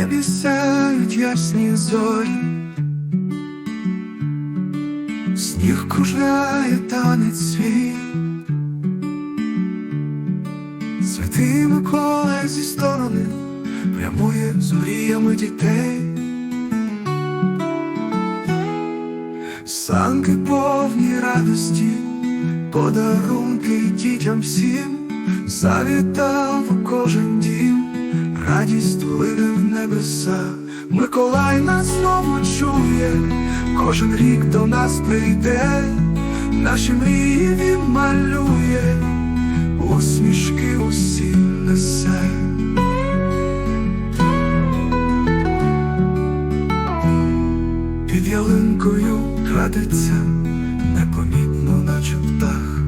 небі сяють ясні зорі, сніг кружляє танець свій, святий Микола зі сторони прямує зоріями дітей, санки повні радості, подарунки дітям всім, завітав у кожен дім, радість лине небеса. Миколай нас знову чує, кожен рік до нас прийде, наші мрії він малює, усмішки усім несе. Під ялинкою крадеться непомітно, наче птах.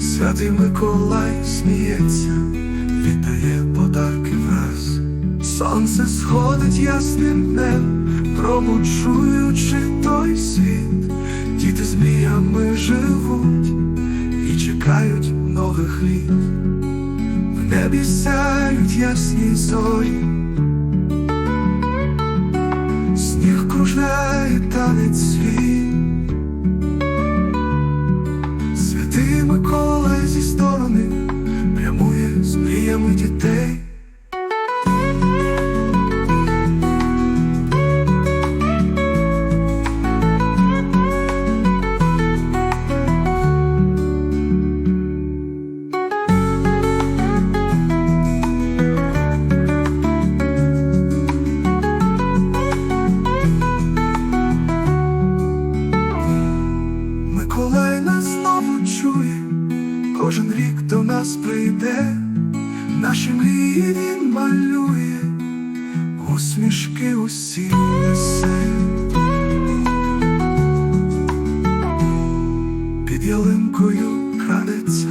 Святий Миколай сміється, віддає подарки враз. Сонце сходить ясним днем, пробуджуючи той світ. Діти з мріями живуть і чекають нових літ. В небі сяють ясні зорі. Сніг кружляє танець свій Святий Микола зі сторони прямує з мріями дітей. Кожен рік до нас прийде, наші мрії він малює, усмішки усі несе. Під ялинкою крадеться,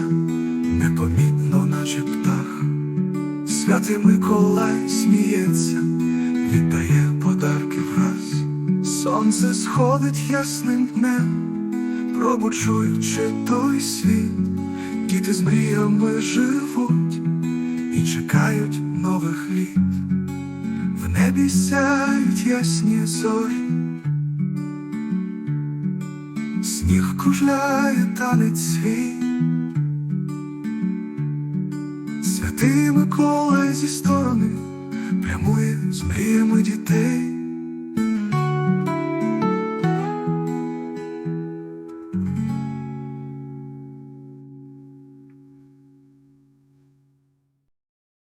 непомітно, наче птах. Святий Миколай сміється, віддає подарки враз. Сонце сходить ясним днем пробуджуючи той світ, діти з мріями живуть і чекають нових літ, в небі сяють ясні зорі, сніг кружляє танець свій, святий Микола зі сторони прямує з мріями дітей.